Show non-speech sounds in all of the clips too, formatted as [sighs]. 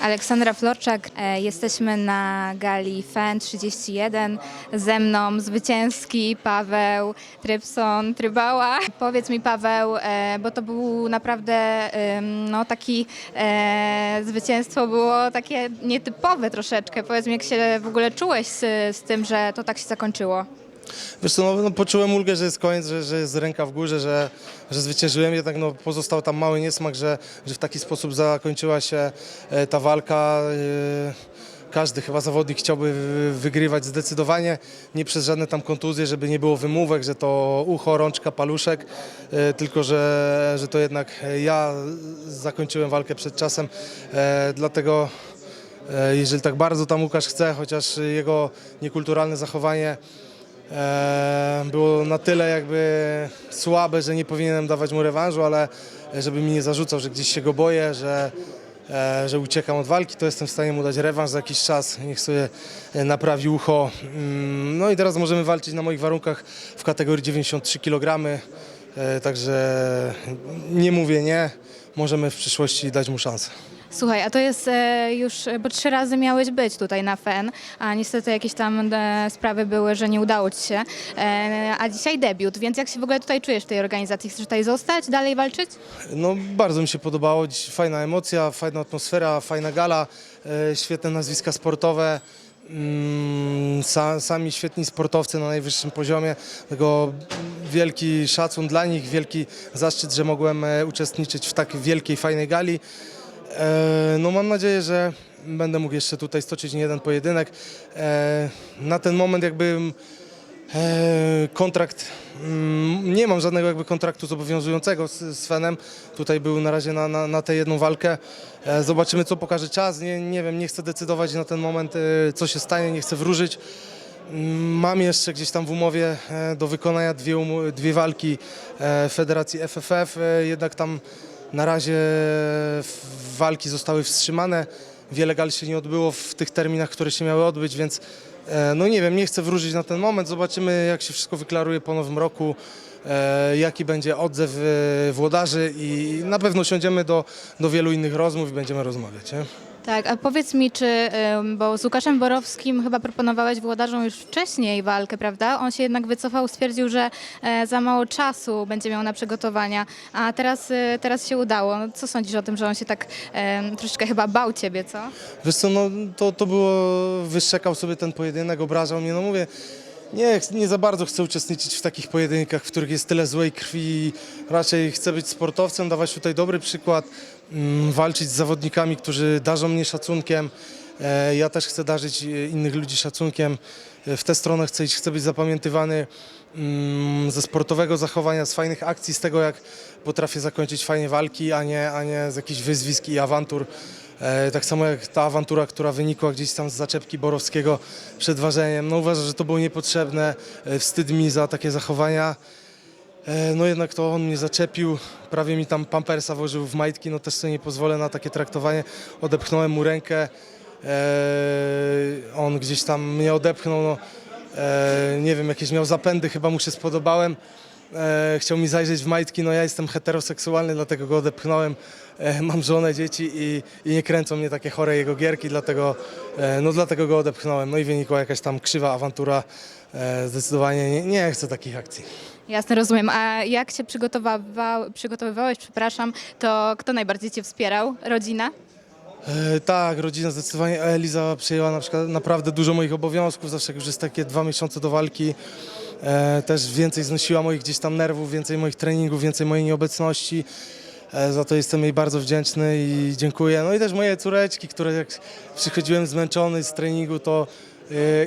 Aleksandra Florczak, e, jesteśmy na gali FEN 31. Ze mną zwycięski Paweł Trypson Trybała. Powiedz mi Paweł, e, bo to był naprawdę no, taki e, zwycięstwo było takie nietypowe troszeczkę. Powiedz mi, jak się w ogóle czułeś z, z tym, że to tak się zakończyło? Wiesz co, no, no poczułem ulgę, że jest koniec, że, że jest ręka w górze, że, że zwyciężyłem, jednak no, pozostał tam mały niesmak, że, że w taki sposób zakończyła się e, ta walka. E, każdy chyba zawodnik chciałby wy- wygrywać zdecydowanie, nie przez żadne tam kontuzje, żeby nie było wymówek, że to ucho, rączka, paluszek, e, tylko że, że to jednak ja zakończyłem walkę przed czasem, e, dlatego e, jeżeli tak bardzo tam Łukasz chce, chociaż jego niekulturalne zachowanie było na tyle jakby słabe, że nie powinienem dawać mu rewanżu, ale żeby mi nie zarzucał, że gdzieś się go boję, że, e, że uciekam od walki, to jestem w stanie mu dać rewanż za jakiś czas. Niech sobie e, naprawi ucho. Mm, No i teraz możemy walczyć na moich warunkach w kategorii 93 kg. E, Także nie mówię nie, możemy w przyszłości dać mu szansę. Słuchaj, a to jest e, już, bo trzy razy miałeś być tutaj na FEN, a niestety jakieś tam e, sprawy były, że nie udało ci się. E, a dzisiaj debiut, więc jak się w ogóle tutaj czujesz w tej organizacji? Chcesz tutaj zostać, dalej walczyć? No bardzo mi się podobało, Dziś fajna emocja, fajna atmosfera, fajna gala, e, świetne nazwiska sportowe, mm, sa, sami świetni sportowcy na najwyższym poziomie, tego wielki szacun dla nich, wielki zaszczyt, że mogłem e, uczestniczyć w tak wielkiej, fajnej gali. E, No mam nadzieję, że będę mógł jeszcze tutaj stoczyć nie jeden pojedynek. E, Na ten moment jakby E, kontrakt, mm, nie mam żadnego jakby kontraktu zobowiązującego z, Fenem. Tutaj był na razie na, na, na tę jedną walkę. Zobaczymy co pokaże czas. Nie, nie wiem, nie chcę decydować na ten moment co się stanie, nie chcę wróżyć. Mm, Mam jeszcze gdzieś tam w umowie do wykonania dwie, dwie walki Federacji FFF, jednak tam na razie walki zostały wstrzymane. Wiele gal się nie odbyło w tych terminach, które się miały odbyć, więc e, no nie wiem, nie chcę wróżyć na ten moment. Zobaczymy, jak się wszystko wyklaruje po nowym roku, e, jaki będzie odzew e, włodarzy i na pewno siądziemy do, do wielu innych rozmów i będziemy rozmawiać. Nie? Tak, a powiedz mi, czy, bo z Łukaszem Borowskim chyba proponowałeś włodarzom już wcześniej walkę, prawda? On się jednak wycofał, stwierdził, że e, za mało czasu będzie miał na przygotowania, a teraz, e, teraz się udało. No, co sądzisz o tym, że on się tak troszeczkę chyba bał ciebie, co? Wiesz co, no to, to było, wyszczekał sobie ten pojedynek, obrażał mnie, no mówię, nie, nie za bardzo chcę uczestniczyć w takich pojedynkach, w których jest tyle złej krwi, raczej chcę być sportowcem, dawać tutaj dobry przykład, walczyć z zawodnikami, którzy darzą mnie szacunkiem, e, ja też chcę darzyć e, innych ludzi szacunkiem, E, w tę stronę chcę iść, chcę być zapamiętywany mm, ze sportowego zachowania, z fajnych akcji, z tego jak potrafię zakończyć fajnie walki, a nie, a nie z jakichś wyzwisk i awantur. Tak samo jak ta awantura, która wynikła gdzieś tam z zaczepki Borowskiego przed ważeniem. No uważam, że to było niepotrzebne. Wstyd mi za takie zachowania. E, No jednak to on mnie zaczepił, prawie mi tam pampersa włożył w majtki, no też sobie nie pozwolę na takie traktowanie. Odepchnąłem mu rękę, e, on gdzieś tam mnie odepchnął, no, e, nie wiem, jakieś miał zapędy, chyba mu się spodobałem. Chciał mi zajrzeć w majtki, no ja jestem heteroseksualny, dlatego go odepchnąłem. Mam żonę, dzieci i, i nie kręcą mnie takie chore jego gierki, dlatego, no, dlatego go odepchnąłem. No i wynikła jakaś tam krzywa awantura. Zdecydowanie nie, nie chcę takich akcji. Jasne, rozumiem. A jak się przygotowywał, przygotowywałeś, przepraszam, to kto najbardziej cię wspierał? Rodzina? E, tak, rodzina zdecydowanie. Eliza przyjęła na przykład naprawdę dużo moich obowiązków, zawsze jak już jest takie dwa miesiące do walki. E, też więcej znosiła moich gdzieś tam nerwów, więcej moich treningów, więcej mojej nieobecności. E, za to jestem jej bardzo wdzięczny i dziękuję. No i też moje córeczki, które jak przychodziłem zmęczony z treningu, to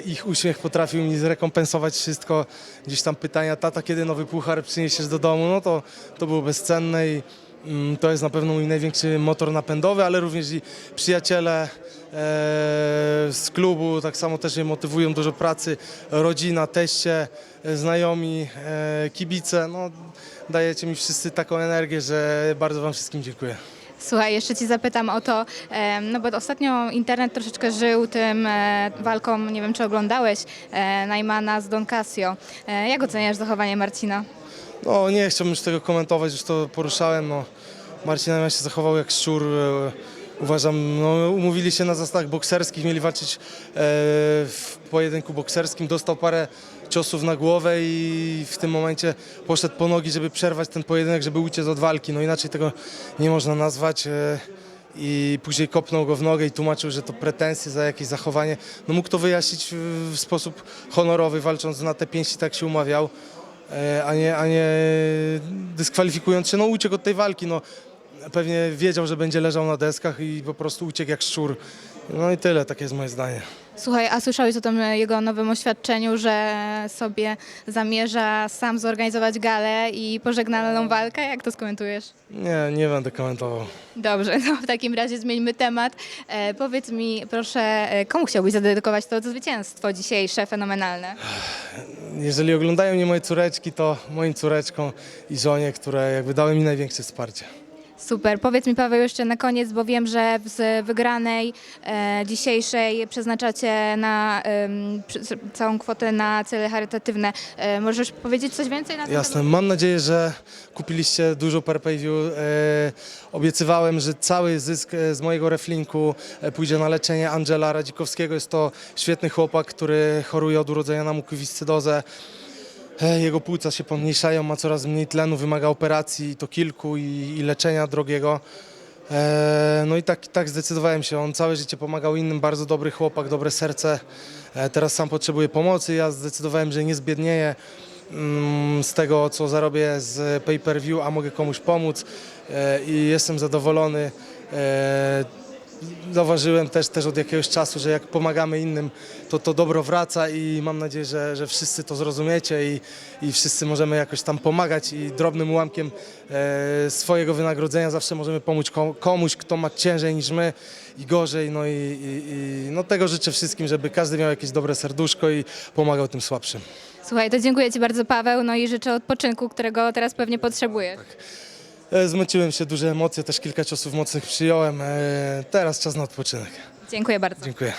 ich uśmiech potrafił mi zrekompensować wszystko. Gdzieś tam pytania, tata, kiedy nowy puchar przyniesiesz do domu, no to, to było bezcenne i mm, to jest na pewno mój największy motor napędowy, ale również i przyjaciele e, z klubu tak samo też mnie motywują, dużo pracy, rodzina, teście, e, znajomi, e, kibice, no dajecie mi wszyscy taką energię, że bardzo wam wszystkim dziękuję. Słuchaj, jeszcze ci zapytam o to, no bo ostatnio internet troszeczkę żył tym e, walką, nie wiem czy oglądałeś, e, Najmana z Don Casio. E, jak oceniasz zachowanie Marcina? No nie chciałbym już tego komentować, już to poruszałem. No, Marcin Najman się zachował jak szczur. Uważam, no, umówili się na zasadach bokserskich, mieli walczyć e, w pojedynku bokserskim. Dostał parę ciosów na głowę i w tym momencie poszedł po nogi, żeby przerwać ten pojedynek, żeby uciec od walki. No inaczej tego nie można nazwać. E, I później kopnął go w nogę i tłumaczył, że to pretensje za jakieś zachowanie. No mógł to wyjaśnić w, w sposób honorowy, walcząc na te pięści, tak się umawiał, e, a nie, a nie dyskwalifikując się. No uciekł od tej walki. No, pewnie wiedział, że będzie leżał na deskach i po prostu uciekł jak szczur. No i tyle, takie jest moje zdanie. Słuchaj, a słyszałeś o tym jego nowym oświadczeniu, że sobie zamierza sam zorganizować galę i pożegnalną walkę? Jak to skomentujesz? Nie, nie będę komentował. Dobrze, [laughs] no w takim razie zmieńmy temat. E, powiedz mi, proszę, e, komu chciałbyś zadedykować to zwycięstwo dzisiejsze, fenomenalne? [sighs] Jeżeli oglądają mnie moje córeczki, to moim córeczkom i żonie, które jakby dały mi największe wsparcie. Super. Powiedz mi, Paweł, jeszcze na koniec, bo wiem, że z wygranej e, dzisiejszej przeznaczacie na em, przy- całą kwotę na cele charytatywne. E, możesz powiedzieć coś więcej na ten Jasne, mam nadzieję, że kupiliście dużo per pay view. E, obiecywałem, że cały zysk e, z mojego reflinku e, pójdzie na leczenie Angela Radzikowskiego. Jest to świetny chłopak, który choruje od urodzenia na mukowiscydozę. E, Jego płuca się pomniejszają, ma coraz mniej tlenu, wymaga operacji, i to kilku i, i leczenia drogiego. E, No i tak, tak zdecydowałem się. On całe życie pomagał innym, bardzo dobry chłopak, dobre serce. E, Teraz sam potrzebuje pomocy. Ja zdecydowałem, że nie zbiednieję mm, z tego, co zarobię z pay-per-view, a mogę komuś pomóc E, i jestem zadowolony. E, Zauważyłem też, też od jakiegoś czasu, że jak pomagamy innym, to to dobro wraca i mam nadzieję, że, że wszyscy to zrozumiecie i, i wszyscy możemy jakoś tam pomagać i drobnym ułamkiem e, swojego wynagrodzenia zawsze możemy pomóc ko- komuś, kto ma ciężej niż my i gorzej. No i, i, i no tego życzę wszystkim, żeby każdy miał jakieś dobre serduszko i pomagał tym słabszym. Słuchaj, to dziękuję Ci bardzo, Paweł, no i życzę odpoczynku, którego teraz pewnie potrzebujesz. E, Zmęczyłem się, duże emocje, też kilka ciosów mocnych przyjąłem. E, Teraz czas na odpoczynek. Dziękuję bardzo. Dziękuję.